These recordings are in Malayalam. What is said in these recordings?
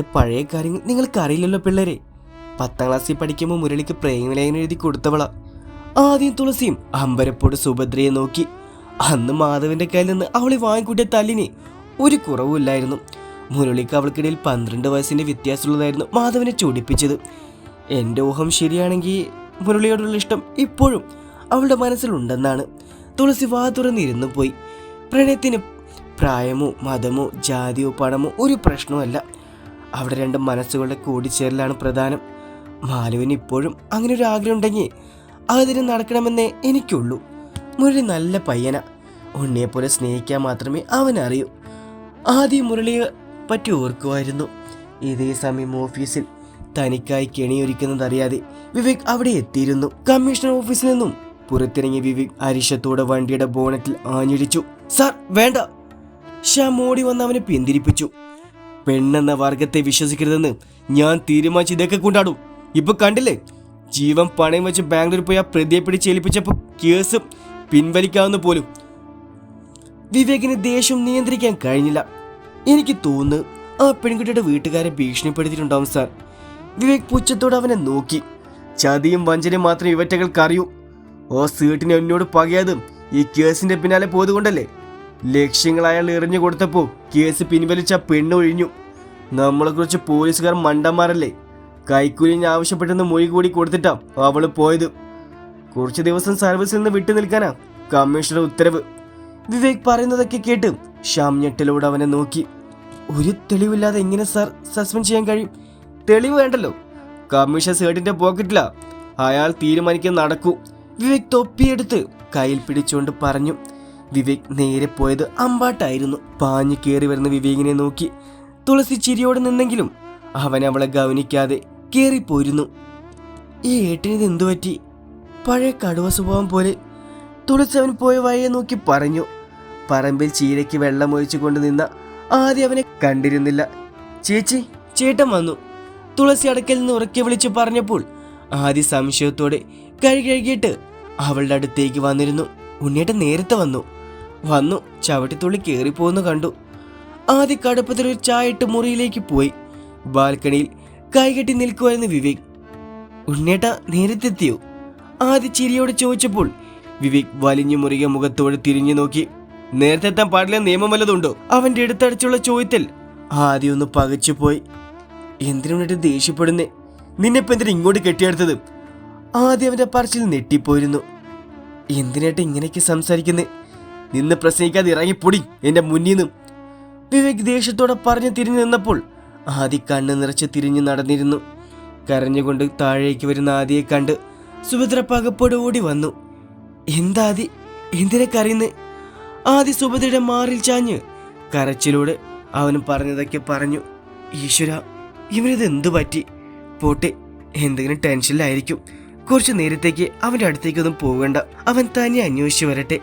മുരളിയുടെ പഴയ കാര്യങ്ങൾ നിങ്ങൾക്ക് അറിയില്ലല്ലോ പിള്ളേരെ. പത്താം ക്ലാസ്സിൽ പഠിക്കുമ്പോൾ മുരളിക്ക് പ്രേമലേഖനം എഴുതി കൊടുത്തവളാ. ആദ്യം തുളസിയും അമ്പരപ്പോട് സുഭദ്രയെ നോക്കി. അന്ന് മാധവന്റെ കയ്യിൽ നിന്ന് അവളെ വാങ്ങിക്കൂട്ടിയ തല്ലിന് ഒരു കുറവുമില്ലായിരുന്നു മുരളിക്ക് അവൾക്കിടയിൽ പന്ത്രണ്ട് വയസ്സിന്റെ വ്യത്യാസമുള്ളതായിരുന്നു മാധവനെ ചൂടിപ്പിച്ചത്. എന്റെ ഊഹം ശരിയാണെങ്കിൽ മുരളിയോടുള്ള ഇഷ്ടം ഇപ്പോഴും അവളുടെ മനസ്സിലുണ്ടെന്നാണ്. തുളസി വാ തുറന്നിരുന്നു പോയി. പ്രണയത്തിന് പ്രായമോ മതമോ ജാതിയോ പണമോ ഒരു പ്രശ്നമല്ല അവിടെ രണ്ട് മനസ്സുകളുടെ കൂടിച്ചേരലാണ് പ്രധാനം. മാലുവിന് ഇപ്പോഴും അങ്ങനെ ഒരു ആഗ്രഹം ഉണ്ടെങ്കിൽ അതിന് നടക്കണമെന്നേ എനിക്കുള്ളൂ. മുരളി നല്ല പയ്യന. ഉണ്ണിയെപ്പോലെ സ്നേഹിക്കാൻ മാത്രമേ അവനറിയൂ. ആദ്യം മുരളിയെ പറ്റി ഓർക്കുമായിരുന്നു. ഇതേ സമയം ഓഫീസിൽ തനിക്കായി കെണിയൊരുക്കുന്നതറിയാതെ വിവേക് അവിടെ എത്തിയിരുന്നു. കമ്മീഷണർ ഓഫീസിൽ നിന്നും പുറത്തിറങ്ങിയ വിവേക് അരിശത്തോടെ വണ്ടിയുടെ ബോണറ്റിൽ ആഞ്ഞിടിച്ചു. സാർ വേണ്ട. ഷാ ഓടി വന്ന് അവനെ പിന്തിരിപ്പിച്ചു. പെണ്ണെന്ന വർഗത്തെ വിശ്വസിക്കരുതെന്ന് ഞാൻ തീരുമാനിച്ച് ഇതൊക്കെ കൊണ്ടാടും. ഇപ്പൊ കണ്ടില്ലേ? ജീവൻ പണയം വെച്ച് ബാംഗ്ലൂർ പോയി ആ പ്രതിയെ പിടിച്ച് ഏൽപ്പിച്ചപ്പോൾ കേസ് പിൻവലിക്കാവുന്ന പോലും. വിവേകിന് ദേഷ്യം നിയന്ത്രിക്കാൻ കഴിഞ്ഞില്ല. എനിക്ക് തോന്നുന്നു ആ പെൺകുട്ടിയുടെ വീട്ടുകാരെ ഭീഷണിപ്പെടുത്തിയിട്ടുണ്ടാവും സാർ. വിവേക് പുച്ഛത്തോടെ അവനെ നോക്കി. ചതിയും വഞ്ചനയും മാത്രം ഇവറ്റകൾക്ക് അറിയൂ. ഓ സീട്ടിനെ എന്നോട് പകയാതും ഈ കേസിന്റെ പിന്നാലെ പോയതുകൊണ്ടല്ലേ? ലക്ഷ്യങ്ങൾ അയാൾ എറിഞ്ഞു കൊടുത്തപ്പോൾ കേസ് പിൻവലിച്ച പെണ്ണ് ഒഴിഞ്ഞു നമ്മളെ കുറിച്ച് പോലീസുകാർ മണ്ടന്മാരല്ലേ? കൈക്കൂലിന് ആവശ്യപ്പെട്ടെന്ന് മൊഴി കൂടി കൊടുത്തിട്ടാ അവൾ പോയത്. കുറച്ച് ദിവസം സർവീസിൽ നിന്ന് വിട്ടു നിൽക്കാനാ കമ്മീഷണർ ഉത്തരവ്. വിവേക് പറയുന്നതൊക്കെ കേട്ട് ശ്യാം ഞെട്ടലോട് അവനെ നോക്കി. ഒരു തെളിവില്ലാതെ എങ്ങനെ സർ സസ്പെൻഡ് ചെയ്യാൻ കഴിയും? തെളിവ് വേണ്ടല്ലോ. കമ്മീഷൻ സേട്ടിന്റെ പോക്കറ്റിലാ. അയാൾ തീരുമാനിക്കാൻ നടക്കൂ. വിവേക് തൊപ്പിയെടുത്ത് കയ്യിൽ പിടിച്ചുകൊണ്ട് പറഞ്ഞു. വിവേക് നേരെ പോയത് അമ്പാട്ടായിരുന്നു. പാഞ്ഞു കയറി വരുന്ന വിവേകിനെ നോക്കി തുളസി ചിരിയോടെ നിന്നെങ്കിലും അവൻ അവളെ ഗവനിക്കാതെ കയറിപ്പോയിരുന്നു ഈ ഏട്ടിനിത് എന്തു പറ്റി? പഴയ കടുവ സ്വഭാവം പോലെ തുളസി അവൻ പോയ വഴിയെ നോക്കി പറഞ്ഞു. പറമ്പിൽ ചീരയ്ക്ക് വെള്ളം ഒഴിച്ചു കൊണ്ട് നിന്ന ആദ്യം അവനെ കണ്ടിരുന്നില്ല. ചേച്ചി ചേട്ടൻ വന്നു. തുളസി അടക്കൽ നിന്ന് ഉറക്കെ വിളിച്ചു പറഞ്ഞപ്പോൾ ആദ്യ സംശയത്തോടെ കഴി കഴുകിയിട്ട് അവളുടെ അടുത്തേക്ക് വന്നിരുന്നു. ഉണ്ണിയേട്ടൻ നേരത്തെ വന്നു. വന്നു ചവിട്ടിത്തുള്ളി കയറിപ്പോന്ന് കണ്ടു. ആദ്യ കടുപ്പത്തിൽ ഒരു ചായ ഇട്ട് മുറിയിലേക്ക് പോയി. ബാൽക്കണിയിൽ കൈകെട്ടി നിൽക്കുമായിരുന്നു വിവേക്. ഉണ്ണേട്ട നേരത്തെത്തിയോ? ആദ്യ ചിരിയോട് ചോദിച്ചപ്പോൾ വിവേക് വലിഞ്ഞു മുറിയ മുഖത്തോട് തിരിഞ്ഞു നോക്കി. നേരത്തെ എത്താൻ പാടില്ല നിയമം വല്ലതുണ്ടോ അവന്റെ അടുത്തടിച്ചുള്ള ചോദ്യത്തിൽ ആദ്യം ഒന്ന് പകച്ചുപോയി എന്തിനുണ്ടിട്ട് ദേഷ്യപ്പെടുന്നേ? നിന്നെപ്പോ എന്തിനാ ഇങ്ങോട്ട് കെട്ടിയെടുത്തത്? ആദ്യം അവന്റെ പറച്ചിൽ നെട്ടിപ്പോയിരുന്നു എന്തിനായിട്ട് ഇങ്ങനെയൊക്കെ സംസാരിക്കുന്നേ? നിന്ന് പ്രസംഗിക്കാതെ ഇറങ്ങിപ്പൊടി എന്റെ മുന്നിൽ വിവേക് ദേഷ്യത്തോടെ പറഞ്ഞു തിരിഞ്ഞു നിന്നപ്പോൾ ആദി കണ്ണ് നിറച്ച് തിരിഞ്ഞു നടന്നിരുന്നു. കരഞ്ഞുകൊണ്ട് താഴേക്ക് വരുന്ന ആദിയെ കണ്ട് സുഭദ്ര പകപ്പോടെ ഓടി വന്നു. എന്താദി എന്തിനെ കരയുന്നേ? ആദി സുഭദ്രയുടെ മാറിൽ ചാഞ്ഞ് കരച്ചിലൂടെ അവന് പറഞ്ഞതൊക്കെ പറഞ്ഞു. ഈശ്വര ഇവനിത് എന്തു പറ്റി? പോട്ടെ എന്തെങ്കിലും ടെൻഷനിലായിരിക്കും. കുറച്ചു നേരത്തേക്ക് അവന്റെ അടുത്തേക്കൊന്നും പോകണ്ട. അവൻ തന്നെ അന്വേഷിച്ചു വരട്ടെ.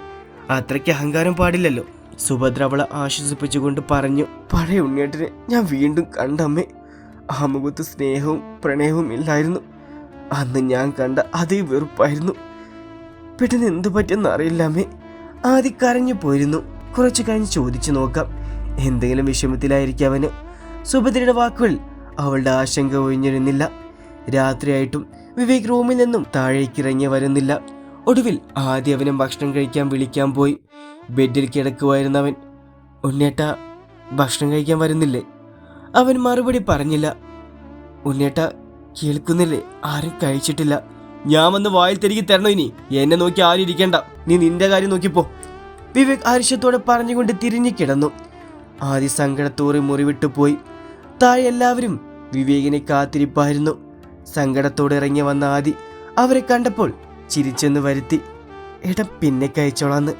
അത്രയ്ക്ക് അഹങ്കാരം പാടില്ലല്ലോ. സുഭദ്ര അവളെ ആശ്വസിപ്പിച്ചുകൊണ്ട് പറഞ്ഞു പഴയ ഉണ്ണിയേട്ടനെ ഞാൻ വീണ്ടും കണ്ടമ്മേ. ആ മുഖത്ത് സ്നേഹവും പ്രണയവും ഇല്ലായിരുന്നു. അന്ന് ഞാൻ കണ്ട അതേ വെറുപ്പായിരുന്നു. പെട്ടെന്ന് എന്തു പറ്റിയെന്ന് അറിയില്ല ആദ്യം കരഞ്ഞു പോയിരുന്നു. കുറച്ചു കഴിഞ്ഞ് ചോദിച്ചു നോക്കാം. എന്തെങ്കിലും വിഷമത്തിലായിരിക്കും അവന്. സുഭദ്രയുടെ വാക്കുകൾ അവളുടെ ആശങ്ക ഒഴിഞ്ഞിരുന്നില്ല. രാത്രിയായിട്ടും വിവേക് റൂമിൽ നിന്നും താഴേക്ക് ഇറങ്ങി വരുന്നില്ല. ഒടുവിൽ ആദ്യം അവനും ഭക്ഷണം കഴിക്കാൻ വിളിക്കാൻ പോയി. ബെഡിൽ കിടക്കുമായിരുന്നവൻ ഉണ്ണേട്ട ഭക്ഷണം കഴിക്കാൻ വരുന്നില്ലേ? അവൻ മറുപടി പറഞ്ഞില്ല. ഉണ്ണേട്ട കേൾക്കുന്നില്ലേ? ആരും കഴിച്ചിട്ടില്ല. ഞാൻ വന്ന് വായിൽ തിരികെ തരണോ ഇനി. എന്നെ നോക്കി ആരും ഇരിക്കണ്ട. നീ നിന്റെ കാര്യം നോക്കിപ്പോ. വിവേക് ആരുഷ്യത്തോടെ പറഞ്ഞുകൊണ്ട് തിരിഞ്ഞു കിടന്നു. ആദ്യ സങ്കടത്തോറി മുറിവിട്ടു പോയി. താഴെ എല്ലാവരും വിവേകിനെ കാത്തിരിപ്പായിരുന്നു. സങ്കടത്തോടെ ഇറങ്ങി വന്ന ആദി അവരെ കണ്ടപ്പോൾ ചിരിച്ചെന്ന് വരുത്തി. എടാ പിന്നെ കഴിച്ചോളാന്ന്.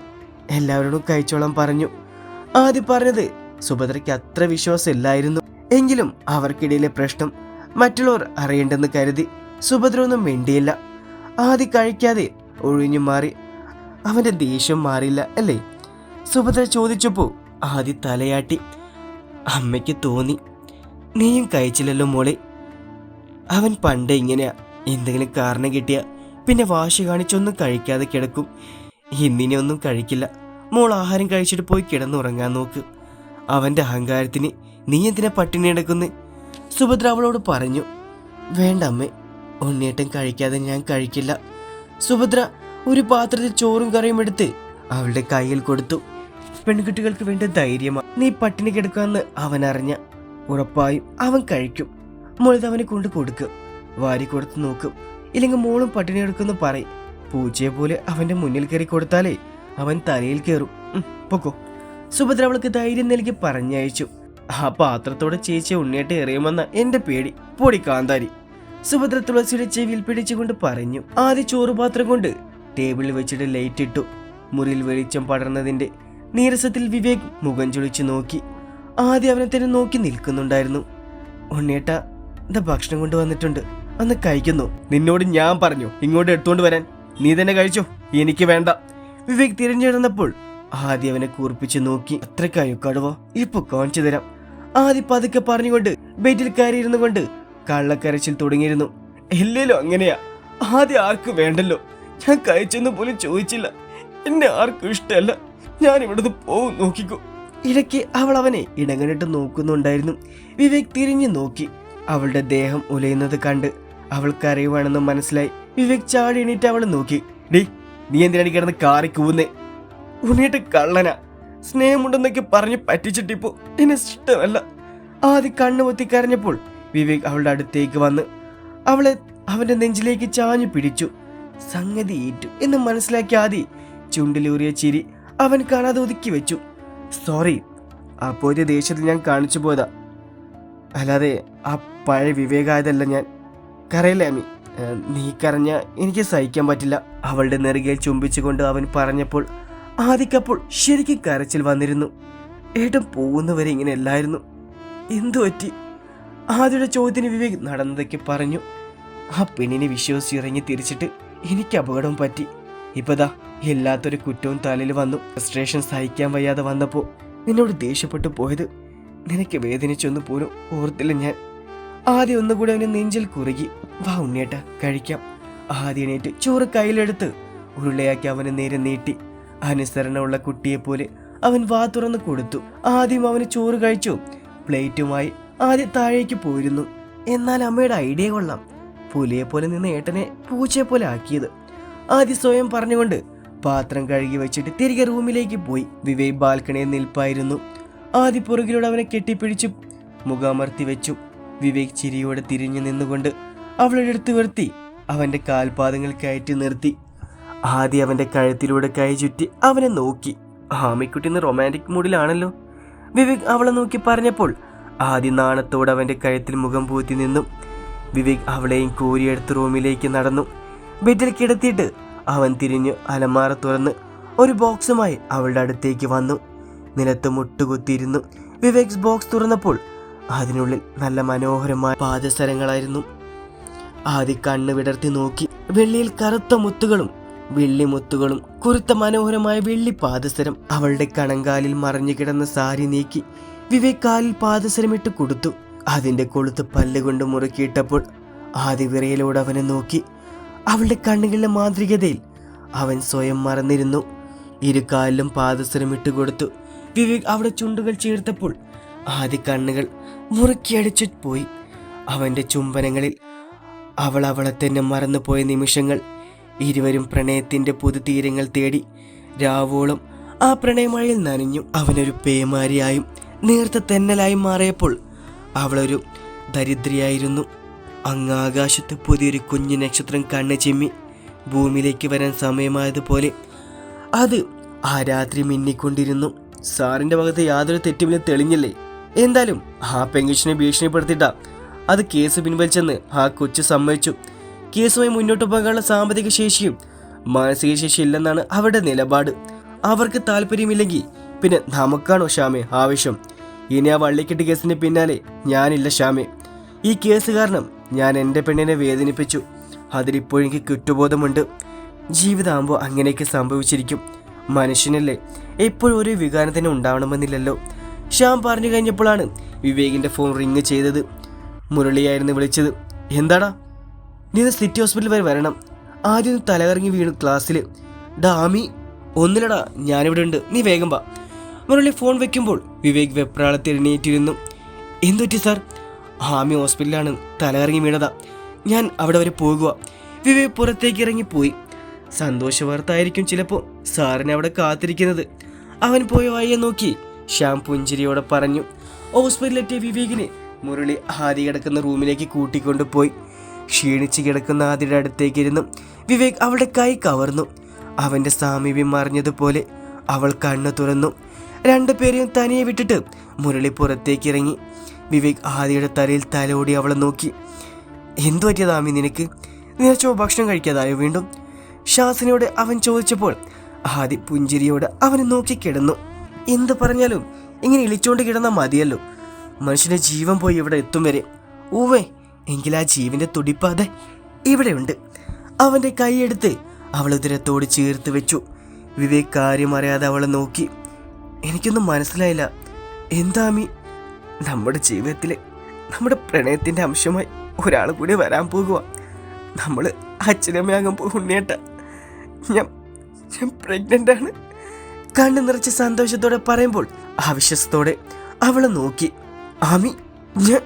എല്ലാവരോടും കഴിച്ചോളാൻ പറഞ്ഞു. ആദ്യം പറഞ്ഞത് സുഭദ്രയ്ക്ക് അത്ര വിശ്വാസമില്ലായിരുന്നു. എങ്കിലും അവർക്കിടയിലെ പ്രശ്നം മറ്റുള്ളവർ അറിയണ്ടെന്ന് കരുതി സുഭദ്ര ഒന്നും മിണ്ടിയില്ല. ആദ്യ കഴിക്കാതെ ഒഴിഞ്ഞു മാറി. അവന്റെ ദേഷ്യം മാറിയില്ല അല്ലേ? സുഭദ്ര ചോദിച്ചപ്പോ ആദ്യ തലയാട്ടി. അമ്മയ്ക്ക് തോന്നി. നീയും കഴിച്ചില്ലല്ലോ മോളെ. അവൻ പണ്ട് ഇങ്ങനെയാ. എന്തെങ്കിലും കാരണം കിട്ടിയ പിന്നെ വാശി കാണിച്ചൊന്നും കഴിക്കാതെ കിടക്കും. ഇന്നിനെ ഒന്നും കഴിക്കില്ല. മോൾ ആഹാരം കഴിച്ചിട്ട് പോയി കിടന്നുറങ്ങാൻ നോക്ക്. അവന്റെ അഹങ്കാരത്തിന് നീ എന്തിനാ പട്ടിണി എടുക്കുന്നേ സുഭദ്ര അവളോട് പറഞ്ഞു വേണ്ട അമ്മേ ഉണ്ണിയേട്ടൻ കഴിക്കാതെ ഞാൻ കഴിക്കില്ല. സുഭദ്ര ഒരു പാത്രത്തിൽ ചോറും കറിയും എടുത്ത് അവളുടെ കയ്യിൽ കൊടുത്തു. പെൺകുട്ടികൾക്ക് വേണ്ട ധൈര്യമാ. നീ പട്ടിണി കിടക്കാന്ന് അവൻ അറിഞ്ഞ ഉറപ്പായും അവൻ കഴിക്കും. മോളിത് അവനെ കൊണ്ട് കൊടുക്കും. വാരി കൊടുത്ത് നോക്കും. ഇല്ലെങ്കിൽ മോളും പട്ടിണി എടുക്കുന്നു പറയും. പൂച്ചയെ പോലെ അവന്റെ മുന്നിൽ കയറി കൊടുത്താലേ അവൻ തലയിൽ കയറും. പൊക്കോ. സുഭദ്ര അവൾക്ക് ധൈര്യം നൽകി പറഞ്ഞയച്ചു. ആ പാത്രത്തോടെ ചേച്ചി ഉണ്ണിയേട്ട് എറിയുമെന്ന എന്റെ പേടി. പൊടി കാന്താരി. സുഭദ്ര തുളസിയുടെ ചെവിയിൽ പിടിച്ചുകൊണ്ട് പറഞ്ഞു. ആദ്യ ചോറുപാത്രം കൊണ്ട് ടേബിളിൽ വെച്ചിട്ട് ലൈറ്റ് ഇട്ടു. മുറിയിൽ വെളിച്ചം പടർന്നതിന്റെ നീരസത്തിൽ വിവേക് മുഖം ചുളിച്ചു നോക്കി. ആദ്യം അവനെ തന്നെ നോക്കി നിൽക്കുന്നുണ്ടായിരുന്നു. ഉണ്ണിയേട്ട ഭക്ഷണം കൊണ്ട് വന്നിട്ടുണ്ട് അന്ന് കഴിക്കുന്നു. നിന്നോട് ഞാൻ പറഞ്ഞു ഇങ്ങോട്ട് എടുത്തോണ്ട് വരാൻ. നീ തന്നെ കഴിച്ചു? എനിക്ക് വേണ്ട. വിവേക് തിരിഞ്ഞിടന്നപ്പോൾ ആദ്യം അവനെ കൂർപ്പിച്ച് നോക്കി. അത്രക്കായോ കടുവോ ഇപ്പൊ കാണിച്ചു തരാം. ആദ്യ പതുക്കെ പറഞ്ഞുകൊണ്ട് ബെറ്റിൽ കയറിയിരുന്നു കൊണ്ട് കള്ളക്കരച്ചിൽ തുടങ്ങിയിരുന്നു. ഇല്ലല്ലോ അങ്ങനെയാ. ആദ്യം ആർക്കും വേണ്ടല്ലോ. ഞാൻ കഴിച്ചെന്ന് പോലും ചോദിച്ചില്ല. എന്നെ ആർക്കും ഇഷ്ടമല്ല. ഞാൻ ഇവിടുന്ന് പോവും നോക്കിക്കോ. ഇടയ്ക്ക് അവൾ അവനെ ഇടങ്ങനിട്ട് നോക്കുന്നുണ്ടായിരുന്നു. വിവേക് തിരിഞ്ഞു നോക്കി. അവളുടെ ദേഹം ഉലയുന്നത് കണ്ട് അവൾ അറിയുവാണെന്ന് മനസ്സിലായി വിവേക് ചാടി എണീറ്റ് അവളെ നോക്കി. ഡി നീ എന്തിനാണ് കിടന്ന് കാറി കൂന്നേ ഉണ്ണിയിട്ട് കള്ളന. സ്നേഹമുണ്ടെന്നൊക്കെ പറഞ്ഞ് പറ്റിച്ചിട്ടിപ്പോ എന്നെ ഇഷ്ടമല്ല. ആദ്യം കണ്ണു പൊത്തി കരഞ്ഞപ്പോൾ വിവേക് അവളുടെ അടുത്തേക്ക് വന്ന് അവളെ അവന്റെ നെഞ്ചിലേക്ക് ചാഞ്ഞു പിടിച്ചു. സംഗതി ഏറ്റു എന്ന് മനസ്സിലാക്കി ആദി ചുണ്ടിലൂറിയ ചിരി അവൻ കാണാതെ ഒതുക്കി വെച്ചു. സോറി അപ്പോഴത്തെ ദേഷ്യത്തിൽ ഞാൻ കാണിച്ചു പോയതാ. അല്ലാതെ ആ പഴയ വിവേകായതല്ല ഞാൻ. കരയില്ല നീ കരഞ്ഞ എനിക്ക് സഹിക്കാൻ പറ്റില്ല. അവളുടെ നെറുകയിൽ ചുംബിച്ചുകൊണ്ട് അവൻ പറഞ്ഞപ്പോൾ ആദിക്കപ്പോൾ ശരിക്കും കരച്ചിൽ വന്നിരുന്നു. ഏട്ടൻ പോകുന്നവരെ ഇങ്ങനെ അല്ലായിരുന്നു. എന്തു പറ്റി? ആദ്യയുടെ ചോദ്യത്തിന് വിവേക് നടന്നതൊക്കെ പറഞ്ഞു. ആ പെണ്ണിനെ വിശ്വസിച്ച് ഇറങ്ങി തിരിച്ചിട്ട് എനിക്ക് അപകടം പറ്റി. ഇപ്പതാ എല്ലാത്തൊരു കുറ്റവും തലയിൽ വന്നു. ഫ്രസ്ട്രേഷൻ സഹിക്കാൻ വയ്യാതെ വന്നപ്പോൾ നിന്നോട് ദേഷ്യപ്പെട്ടു പോയത്. നിനക്ക് വേദനിച്ചൊന്നു പോലും ഓർത്തില്ല ഞാൻ. ആദ്യം ഒന്നുകൂടി അവനെ നെഞ്ചിൽ കുറുകി വാ ഉണ്ണിയേട്ട കഴിക്കാം. ആദ്യം ചോറ് കയ്യിലെടുത്ത് ഉരുളയാക്കി അവന് നേരെ നീട്ടി. അനുസരണമുള്ള കുട്ടിയെപ്പോലെ അവൻ വാ തുറന്ന് കൊടുത്തു. ആദ്യം അവന് ചോറ് കഴിച്ചു പ്ലേറ്റുമായി ആദ്യം താഴേക്ക് പോയിരുന്നു. എന്നാൽ അമ്മയുടെ ഐഡിയ കൊള്ളാം പുലിയെ പോലെ നിന്ന് ഏട്ടനെ പൂച്ചയെ പോലെ ആക്കിയത്. ആദ്യം സ്വയം പറഞ്ഞുകൊണ്ട് പാത്രം കഴുകി വെച്ചിട്ട് തിരികെ റൂമിലേക്ക് പോയി. വിവേക് ബാൽക്കണിയിൽ നിൽപ്പായിരുന്നു. ആദ്യ പുറകിലൂടെ അവനെ കെട്ടിപ്പിടിച്ചു മുഖാമർത്തി വെച്ചു. വിവേക് ചിരിയോടെ തിരിഞ്ഞു നിന്നുകൊണ്ട് അവളെ അടുത്ത് നിർത്തി അവന്റെ കാൽപാദങ്ങൾ കയറ്റി നിർത്തി. ആദ്യം അവന്റെ കഴുത്തിലൂടെ കൈ ചുറ്റി അവനെ നോക്കി. ആമിക്കുട്ടി ഇന്ന് റൊമാന്റിക് മൂഡിലാണല്ലോ. വിവേക് അവളെ നോക്കി പറഞ്ഞപ്പോൾ ആദ്യം നാണത്തോടെ അവന്റെ കഴുത്തിൽ മുഖം പൂത്തി നിന്നു. വിവേക് അവളെയും കോരിയെടുത്ത് റൂമിലേക്ക് നടന്നു. ബെഡിൽ കിടത്തിയിട്ട് അവൻ തിരിഞ്ഞു അലമാറ തുറന്ന് ഒരു ബോക്സുമായി അവളുടെ അടുത്തേക്ക് വന്നു. നിലത്ത് മുട്ടുകുത്തിയിരുന്നു. വിവേക്സ് ബോക്സ് തുറന്നപ്പോൾ അതിനുള്ളിൽ നല്ല മനോഹരമായ പാദസരങ്ങളായിരുന്നു. ആദ്യ കണ്ണ് വിടർത്തി നോക്കി. വെള്ളിയിൽ കറുത്ത മുത്തുകളും വെള്ളി മുത്തുകളും കുറുത്ത മനോഹരമായ വെള്ളി പാദസരം അവളുടെ കണങ്കാലിൽ മറഞ്ഞു കിടന്ന സാരി നീക്കി വിവേക് കാലിൽ പാദസരമിട്ട് കൊടുത്തു. അതിന്റെ കൊളുത്ത് പല്ലുകൊണ്ട് മുറുക്കിയിട്ടപ്പോൾ ആദ്യ വിറയിലൂടെ അവനെ നോക്കി. അവളുടെ കണ്ണുകളിലെ മാന്ത്രികതയിൽ അവൻ സ്വയം മറന്നിരുന്നു. ഇരു കാലിലും പാദസരമിട്ട് കൊടുത്തു. വിവേക് അവിടെ ചുണ്ടുകൾ ചേർത്തപ്പോൾ ആദ്യ കണ്ണുകൾ മുറുക്കിയടിച്ചു പോയി. അവന്റെ ചുംബനങ്ങളിൽ അവൾ അവളെ തന്നെ മറന്നുപോയ നിമിഷങ്ങൾ ഇരുവരും പ്രണയത്തിന്റെ പുതുതീരങ്ങൾ തേടി രാവോളം ആ പ്രണയമഴയിൽ നനഞ്ഞു. അവനൊരു പേമാരിയായും നേർത്ത തെന്നലായും മാറിയപ്പോൾ അവളൊരു ദരിദ്രയായിരുന്നു. അങ്ങാകാശത്ത് പുതിയൊരു കുഞ്ഞു നക്ഷത്രം കണ്ണ് ചിമ്മി ഭൂമിയിലേക്ക് വരാൻ സമയമായതുപോലെ അത് ആ രാത്രി മിന്നിക്കൊണ്ടിരുന്നു. സാറിന്റെ ഭാഗത്ത് യാതൊരു തെറ്റുമില്ല തെളിഞ്ഞില്ലേ? എന്തായാലും ആ പെങ്കുച്ചിനെ ഭീഷണിപ്പെടുത്തിട്ട അത് കേസ് പിൻവലിച്ചെന്ന് ആ കൊച്ചു സമ്മതിച്ചു. കേസുമായി മുന്നോട്ട് പോകാനുള്ള സാമ്പത്തിക ശേഷിയും മാനസിക ശേഷി ഇല്ലെന്നാണ് അവരുടെ നിലപാട്. അവർക്ക് താല്പര്യമില്ലെങ്കിൽ പിന്നെ നമുക്കാണോ ഷാമെ ആവശ്യം? ഇനി ആ വള്ളിക്കെട്ട് കേസിന് പിന്നാലെ ഞാനില്ല ഷാമെ ഈ കേസ് കാരണം ഞാൻ എന്റെ പെണ്ണിനെ വേദനിപ്പിച്ചു. അതിലിപ്പോഴും എനിക്ക് കുറ്റബോധമുണ്ട്. ജീവിതമാകുമ്പോൾ അങ്ങനെയൊക്കെ സംഭവിച്ചിരിക്കും. മനുഷ്യനല്ലേ? എപ്പോഴും ഒരു വികാരം തന്നെ ഉണ്ടാവണമെന്നില്ലല്ലോ. ശ്യാം പറഞ്ഞു കഴിഞ്ഞപ്പോഴാണ് വിവേകിന്റെ ഫോൺ റിങ് ചെയ്തത്. മുരളിയായിരുന്നു വിളിച്ചത്. എന്താടാ? നീ സിറ്റി ഹോസ്പിറ്റൽ വരെ വരണം. ആദ്യം തലകറങ്ങി വീണു ക്ലാസ്സിൽ ഡാമി ഒന്നിലടാ ഞാനിവിടെ ഉണ്ട്. നീ വേഗം വാ. മുരളി ഫോൺ വെക്കുമ്പോൾ വിവേക് വെപ്രാളത്തിൽ എണീറ്റിരുന്നു. എന്തുപറ്റി സാർ? ആമി ഹോസ്പിറ്റലിലാണ് തലകറങ്ങി വീണതാ. ഞാൻ അവിടെ വരെ പോകുക വിവേക് പുറത്തേക്ക് ഇറങ്ങിപ്പോയി സന്തോഷ വാർത്ത ആയിരിക്കും ചിലപ്പോൾ സാറിനെ അവിടെ കാത്തിരിക്കുന്നത്. അവൻ പോയ വഴിയെ നോക്കി ശ്യാം പുഞ്ചിരിയോടെ പറഞ്ഞു. ഹോസ്പിറ്റലിലെത്തിയ വിവേകിനെ മുരളി ആദി കിടക്കുന്ന റൂമിലേക്ക് കൂട്ടിക്കൊണ്ടുപോയി. ക്ഷീണിച്ച് കിടക്കുന്ന ആദിയുടെ അടുത്തേക്ക് ഇരുന്നു വിവേക് അവളുടെ കൈ കവർന്നു. അവന്റെ സാമീപ്യം മറിഞ്ഞതുപോലെ അവൾ കണ്ണു തുറന്നു. രണ്ടുപേരെയും തനിയെ വിട്ടിട്ട് മുരളി പുറത്തേക്ക് ഇറങ്ങി വിവേക് ആദിയുടെ തലയിൽ തലോടി അവളെ നോക്കി. എന്തു പറ്റിയതാമി നിനക്ക്? നിനച്ചോ ഭക്ഷണം കഴിക്കാതായോ വീണ്ടും? ഷാസിനോട് അവൻ ചോദിച്ചപ്പോൾ ആദി പുഞ്ചിരിയോട് അവനെ നോക്കി കിടന്നു. എന്ത് പറഞ്ഞാലും? ഇങ്ങനെ ഇളിച്ചോണ്ട് കിടന്നാൽ മതിയല്ലോ. മനുഷ്യന്റെ ജീവൻ പോയി ഇവിടെ എത്തും വരെ. ഊവേ എങ്കിൽ ആ ജീവന്റെ തുടിപ്പാതെ ഇവിടെയുണ്ട് അവന്റെ കൈയെടുത്ത് അവൾ ഉദരത്തോട് ചേർത്ത് വെച്ചു. വിവേക് കാര്യം അറിയാതെ അവളെ നോക്കി. എനിക്കൊന്നും മനസ്സിലായില്ല. എന്താമി നമ്മുടെ ജീവിതത്തിൽ നമ്മുടെ പ്രണയത്തിന്റെ അംശമായി ഒരാൾ കൂടി വരാൻ പോകുക നമ്മൾ അച്ഛനമ്മയാകാൻ പോകുന്നേട്ട. ഞാൻ ഞാൻ പ്രഗ്നന്റ് ആണ്. കണ്ണു നിറച്ച് സന്തോഷത്തോടെ പറയുമ്പോൾ ആവശ്യത്തോടെ അവളെ നോക്കി. ആമി ഞാൻ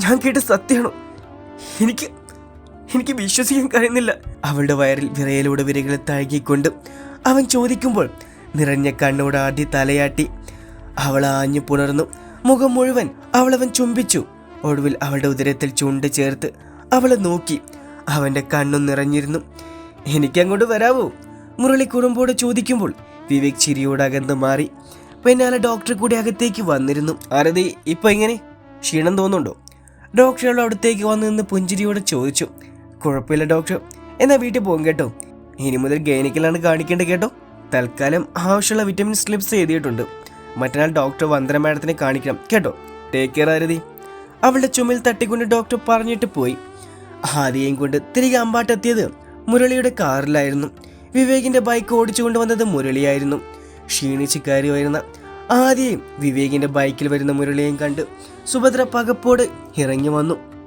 ഞാൻ കേട്ട സത്യമാണോ? എനിക്ക് എനിക്ക് വിശ്വസിക്കാൻ കഴിയുന്നില്ല. അവളുടെ വയറിൽ വിറയലൂടെ വിരകൾ തഴുകിക്കൊണ്ട് അവൻ ചോദിക്കുമ്പോൾ നിറഞ്ഞ കണ്ണോട് ആദ്യ തലയാട്ടി അവൾ ആഞ്ഞു പുണർന്നു മുഖം മുഴുവൻ അവളവൻ ചുംബിച്ചു. ഒടുവിൽ അവളുടെ ഉദരത്തിൽ ചുണ്ട് ചേർത്ത് അവളെ നോക്കി. അവന്റെ കണ്ണും നിറഞ്ഞിരുന്നു. എനിക്കങ്ങോട്ട് വരാവോ? മുരളി കുറുമ്പോട് ചോദിക്കുമ്പോൾ വിവേക് ചിരിയോട് അകന്ന് മാറി. പിന്നാലെ ഡോക്ടർ കൂടി അകത്തേക്ക് വന്നിരുന്നു. ആരതി ഇപ്പൊ എങ്ങനെ? ക്ഷീണം തോന്നുന്നുണ്ടോ? ഡോക്ടർ അടുത്തേക്ക് വന്നു നിന്ന് പുഞ്ചിരിയോട് ചോദിച്ചു. കുഴപ്പമില്ല ഡോക്ടർ. എന്നാ വീട്ടിൽ പോകും കേട്ടോ. ഇനി മുതൽ ഗൈനിക്കലാണ് കാണിക്കേണ്ടത് കേട്ടോ. തൽക്കാലം ആവശ്യമുള്ള വിറ്റമിൻ സ്ലിപ്സ് എഴുതിയിട്ടുണ്ട്. മറ്റന്നാൾ ഡോക്ടർ വന്ദന മാഡത്തിനെ കാണിക്കണം. കേട്ടോ? Take care Arathi. അവളുടെ ചുമൽ തട്ടിക്കൊണ്ട് ഡോക്ടർ പറഞ്ഞിട്ട് പോയി. ആദ്യം കൊണ്ട് തിരികെ അമ്പാട്ടെത്തിയത് മുരളിയുടെ കാറിലായിരുന്നു. വിവേകിന്റെ ബൈക്ക് ഓടിച്ചുകൊണ്ട് വന്നത് മുരളിയായിരുന്നു. ക്ഷീണിച്ച് കയറി വരുന്ന ആദ്യം വിവേകിന്റെ ബൈക്കിൽ വരുന്ന മുരളിയെയും കണ്ട് സുഭദ്ര പകപ്പോട് ഇറങ്ങി വന്നു.